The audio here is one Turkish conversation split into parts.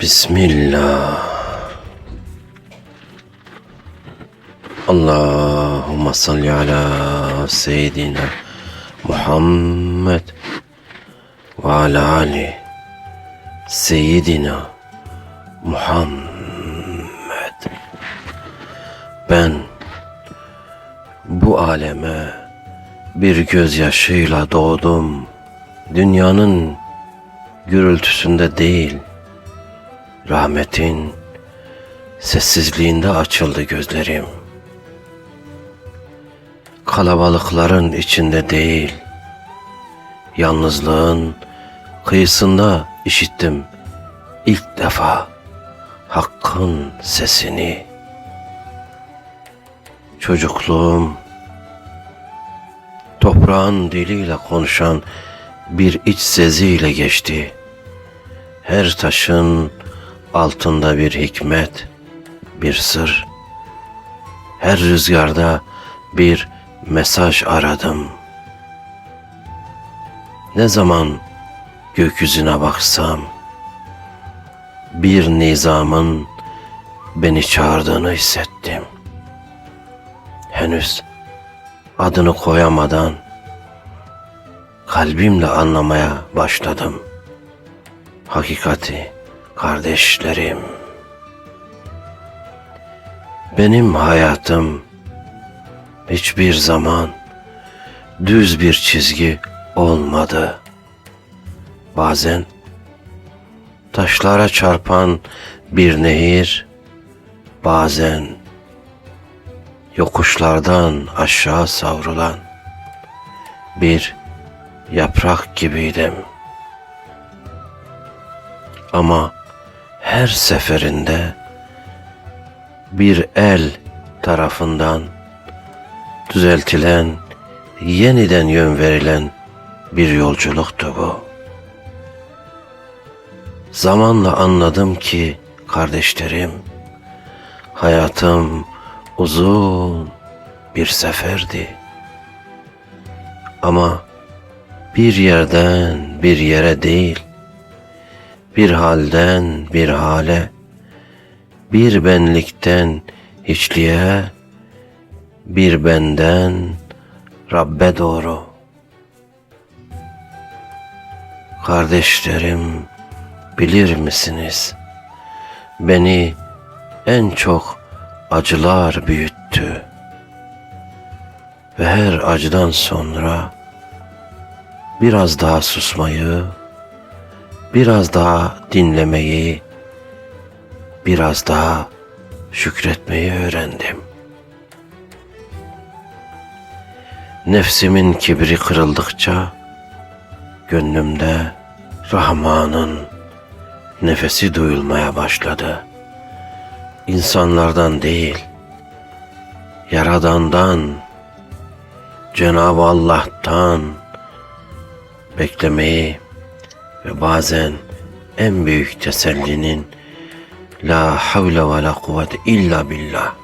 Bismillah. Allahümme salli ala seyyidina Muhammed ve ala ali seyyidina Muhammed. Ben bu aleme bir gözyaşıyla doğdum. Dünyanın gürültüsünde değil, rahmetin sessizliğinde açıldı gözlerim. Kalabalıkların içinde değil, yalnızlığın kıyısında işittim ilk defa Hakk'ın sesini. Çocukluğum toprağın diliyle konuşan bir iç seziyle geçti. Her taşın altında bir hikmet, bir sır. Her rüzgarda bir mesaj aradım. Ne zaman gökyüzüne baksam, bir nizamın beni çağırdığını hissettim. Henüz adını koyamadan kalbimle anlamaya başladım. Hakikati kardeşlerim. Benim hayatım hiçbir zaman düz bir çizgi olmadı. Bazen taşlara çarpan bir nehir, bazen yokuşlardan aşağı savrulan bir yaprak gibiydim. Ama her seferinde bir el tarafından düzeltilen, yeniden yön verilen bir yolculuktu bu. Zamanla anladım ki kardeşlerim, hayatım uzun bir seferdi. Ama bir yerden bir yere değil, bir halden bir hale, bir benlikten hiçliğe, bir benden Rabbe doğru. Kardeşlerim, bilir misiniz? Beni en çok acılar büyüttü. Ve her acıdan sonra biraz daha susmayı, biraz daha dinlemeyi, biraz daha şükretmeyi öğrendim. Nefsimin kibri kırıldıkça gönlümde Rahman'ın nefesi duyulmaya başladı. İnsanlardan değil, Yaradan'dan, Cenab-ı Allah'tan beklemeyi ve bazen en büyük tesellinin La havle ve la kuvvete illa billah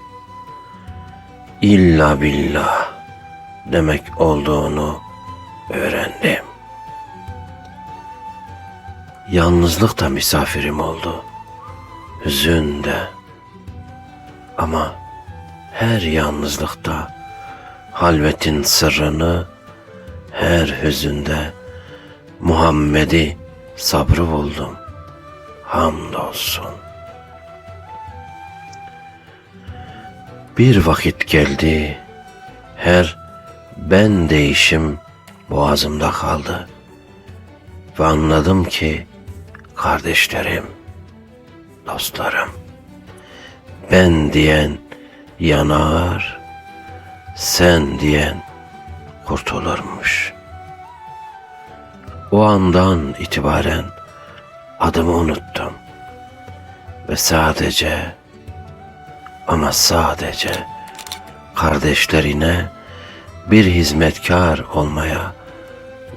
illa billah demek olduğunu öğrendim. Yalnızlık da misafirim oldu. Hüzün de. Ama her yalnızlıkta halvetin sırrını, her hüzünde Muhammed'i sabrı buldum. Hamdolsun. Bir vakit geldi, her ben değişim boğazımda kaldı. Ve anladım ki kardeşlerim, dostlarım, ben diyen yanar, sen diyen kurtulurmuş. O andan itibaren adımı unuttum ve sadece ama sadece kardeşlerine bir hizmetkar olmaya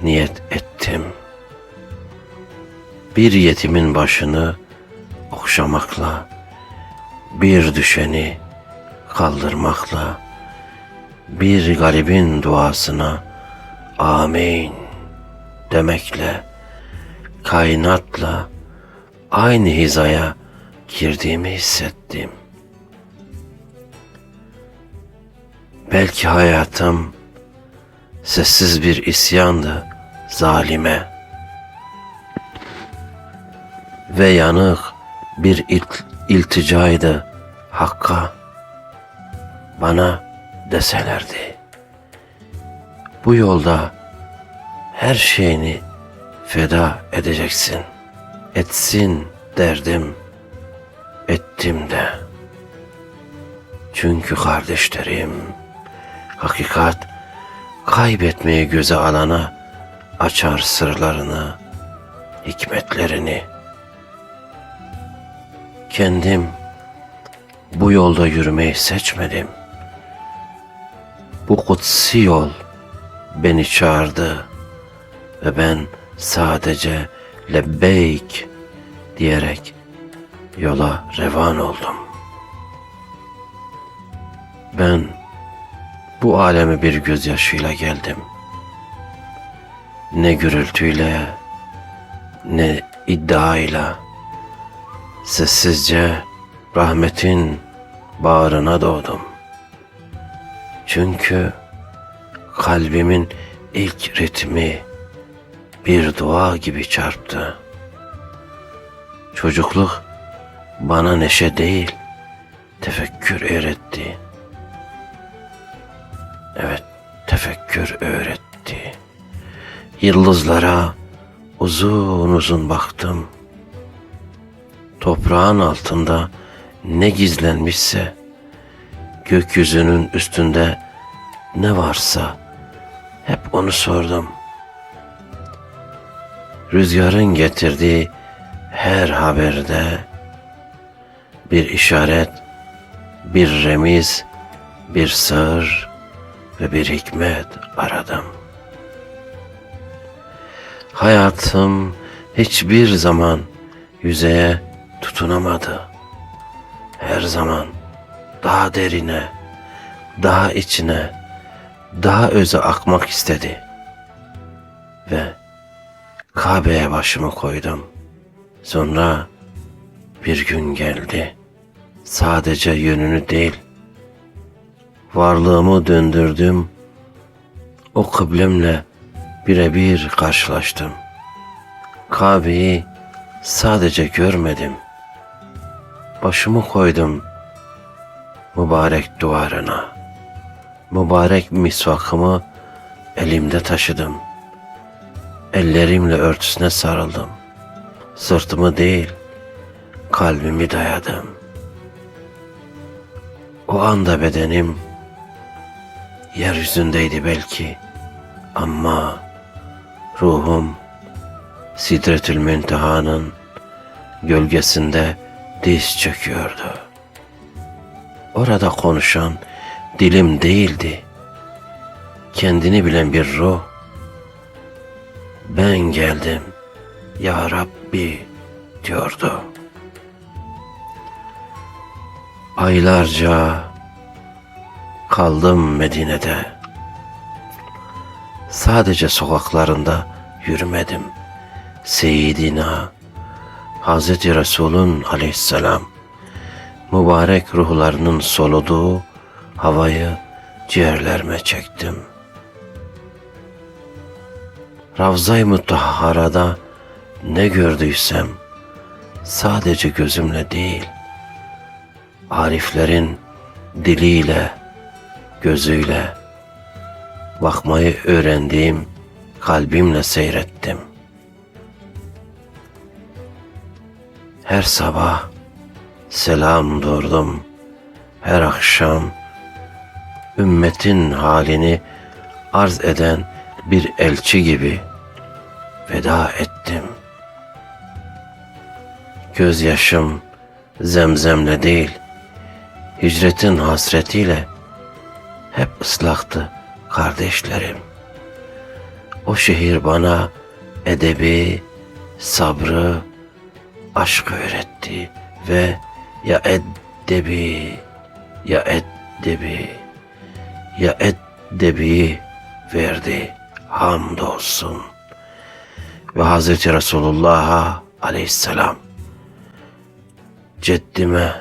niyet ettim. Bir yetimin başını okşamakla, bir düşeni kaldırmakla, bir garibin duasına amin demekle, kainatla aynı hizaya girdiğimi hissettim. Belki hayatım sessiz bir isyandı zalime ve yanık bir il- ilticaydı Hakk'a bana deselerdi. Bu yolda her şeyini feda edeceksin. Etsin derdim. Ettim de. Çünkü kardeşlerim, hakikat kaybetmeyi göze alana açar sırlarını, hikmetlerini. Kendim bu yolda yürümeyi seçmedim. Bu kutsi yol beni çağırdı ve ben sadece lebbeyk diyerek yola revan oldum. Ben bu aleme bir gözyaşıyla geldim. Ne gürültüyle ne iddiayla sessizce rahmetin bağrına doğdum. Çünkü kalbimin ilk ritmi bir dua gibi çarptı. Çocukluk bana neşe değil, tefekkür öğretti. Evet, tefekkür öğretti. Yıldızlara uzun uzun baktım. Toprağın altında ne gizlenmişse, gökyüzünün üstünde ne varsa hep onu sordum. Rüzgarın getirdiği her haberde bir işaret, bir remiz, bir sır ve bir hikmet aradım. Hayatım hiçbir zaman yüzeye tutunamadı. Her zaman daha derine, daha içine, daha öze akmak istedi. Ve Kabe'ye başımı koydum. Sonra bir gün geldi. Sadece yönünü değil, varlığımı döndürdüm. O kıblemle birebir karşılaştım. Kabe'yi sadece görmedim. Başımı koydum mübarek duvarına. Mübarek misvakımı elimde taşıdım. Ellerimle örtüsüne sarıldım. Sırtımı değil, kalbimi dayadım. O anda bedenim yeryüzündeydi belki ama ruhum Sidretül Münteha'nın gölgesinde diz çöküyordu. Orada konuşan dilim değildi. Kendini bilen bir ruh. Ben geldim ya Rabbi diyordu. Aylarca kaldım Medine'de. Sadece sokaklarında yürümedim. Seyyidina Hazreti Resul'ün aleyhisselam mübarek ruhlarının soluduğu havayı ciğerlerime çektim. Ravza-i Mutahhara'da ne gördüysem sadece gözümle değil, ariflerin diliyle, gözüyle bakmayı öğrendiğim kalbimle seyrettim. Her sabah selam durdum. Her akşam ümmetin halini arz eden bir elçi gibi veda ettim. Gözyaşım zemzemle değil, hicretin hasretiyle hep ıslaktı kardeşlerim. O şehir bana edebi, sabrı, aşk öğretti ve ya eddebi, ya eddebi, ya eddebi verdi hamdolsun. Ve Hazreti Resulullah'a aleyhisselam ceddime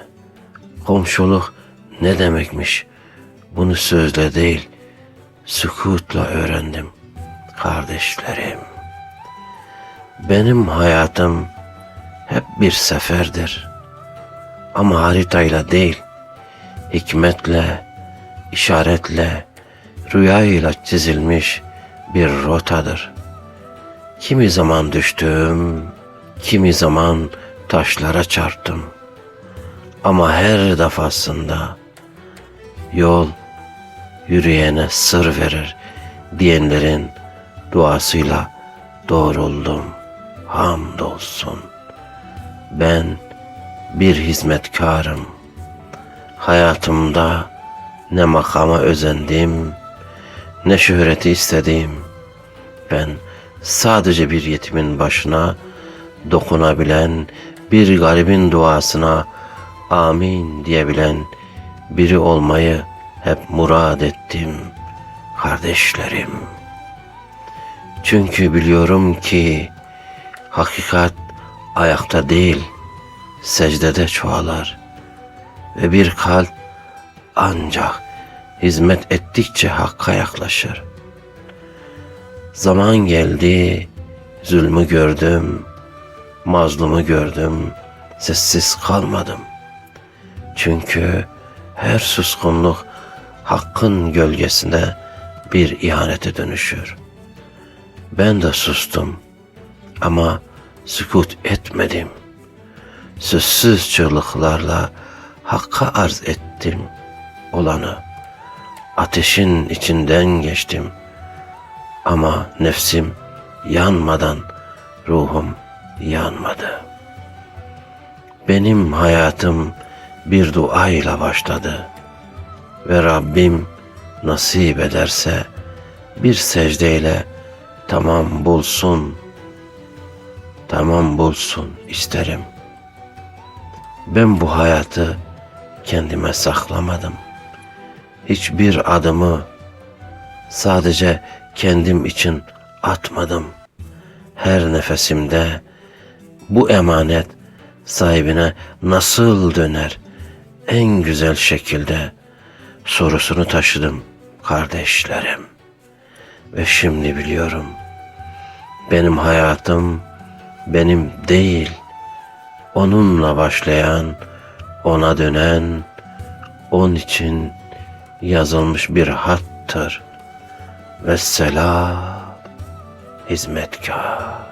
komşuluk ne demekmiş bunu sözle değil sükutla öğrendim kardeşlerim. Benim hayatım hep bir seferdir. Ama haritayla değil, hikmetle, işaretle, rüyayla çizilmiş bir rotadır. Kimi zaman düştüm, kimi zaman taşlara çarptım. Ama her defasında yol yürüyene sır verir diyenlerin duasıyla doğruldum. Hamdolsun. Ben bir hizmetkarım. Hayatımda ne makama özendim, ne şöhreti istedim. Ben sadece bir yetimin başına dokunabilen, bir garibin duasına amin diyebilen biri olmayı hep murad ettim kardeşlerim. Çünkü biliyorum ki hakikat ayakta değil, secdede çoğalır. Ve bir kalp ancak hizmet ettikçe hakka yaklaşır. Zaman geldi, zulmü gördüm, mazlumu gördüm, sessiz kalmadım. Çünkü her suskunluk hakkın gölgesinde bir ihanete dönüşür. Ben de sustum ama sükut etmedim. Sözsüz çığlıklarla Hakk'a arz ettim olanı. Ateşin içinden geçtim. Ama nefsim yanmadan ruhum yanmadı. Benim hayatım bir duayla başladı ve Rabbim nasip ederse bir secdeyle tamam bulsun, tamam bulsun isterim. Ben bu hayatı kendime saklamadım. Hiçbir adımı sadece kendim için atmadım. Her nefesimde bu emanet sahibine nasıl döner en güzel şekilde sorusunu taşıdım kardeşlerim. Ve şimdi biliyorum benim hayatım benim değil onunla başlayan ona dönen onun için yazılmış bir hattır. Vesselam hizmetkar.